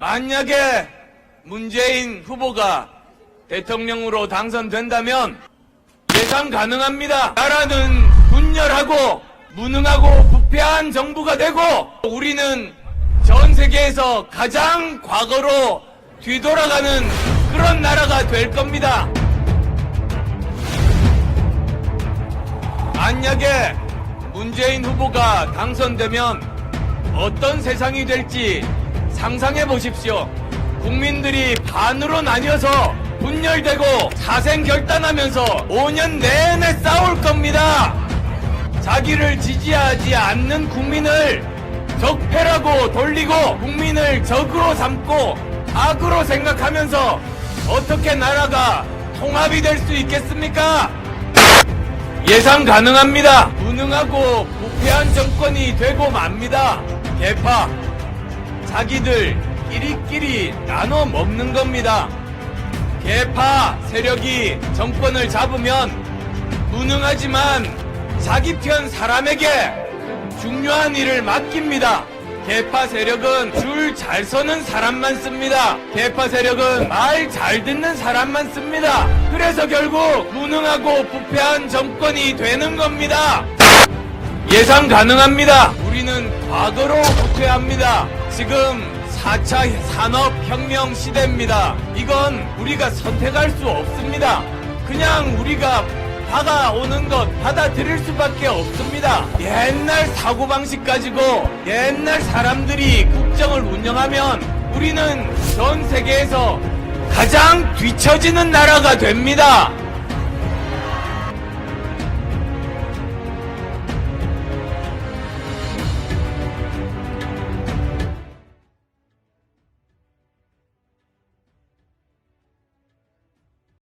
만약에 문재인 후보가 대통령으로 당선된다면 예상 가능합니다. 나라는 분열하고 무능하고 부패한 정부가 되고 우리는 전 세계에서 가장 과거로 뒤돌아가는 그런 나라가 될 겁니다. 만약에 문재인 후보가 당선되면 어떤 세상이 될지 상상해 보십시오. 국민들이 반으로 나뉘어서 분열되고 사생 결단하면서 5년 내내 싸울 겁니다. 자기를 지지하지 않는 국민을 적폐라고 돌리고 국민을 적으로 삼고 악으로 생각하면서 어떻게 나라가 통합이 될 수 있겠습니까? 예상 가능합니다. 무능하고 부패한 정권이 되고 맙니다. 개파. 자기들 끼리끼리 나눠 먹는 겁니다. 개파 세력이 정권을 잡으면 무능하지만 자기 편 사람에게 중요한 일을 맡깁니다. 개파 세력은 줄 잘 서는 사람만 씁니다. 개파 세력은 말 잘 듣는 사람만 씁니다. 그래서 결국 무능하고 부패한 정권이 되는 겁니다. 예상 가능합니다. 우리는 과거로 부패합니다. 지금 4차 산업혁명 시대입니다. 이건 우리가 선택할 수 없습니다. 그냥 우리가 다가오는 것 받아들일 수밖에 없습니다. 옛날 사고방식 가지고 옛날 사람들이 국정을 운영하면 우리는 전 세계에서 가장 뒤처지는 나라가 됩니다.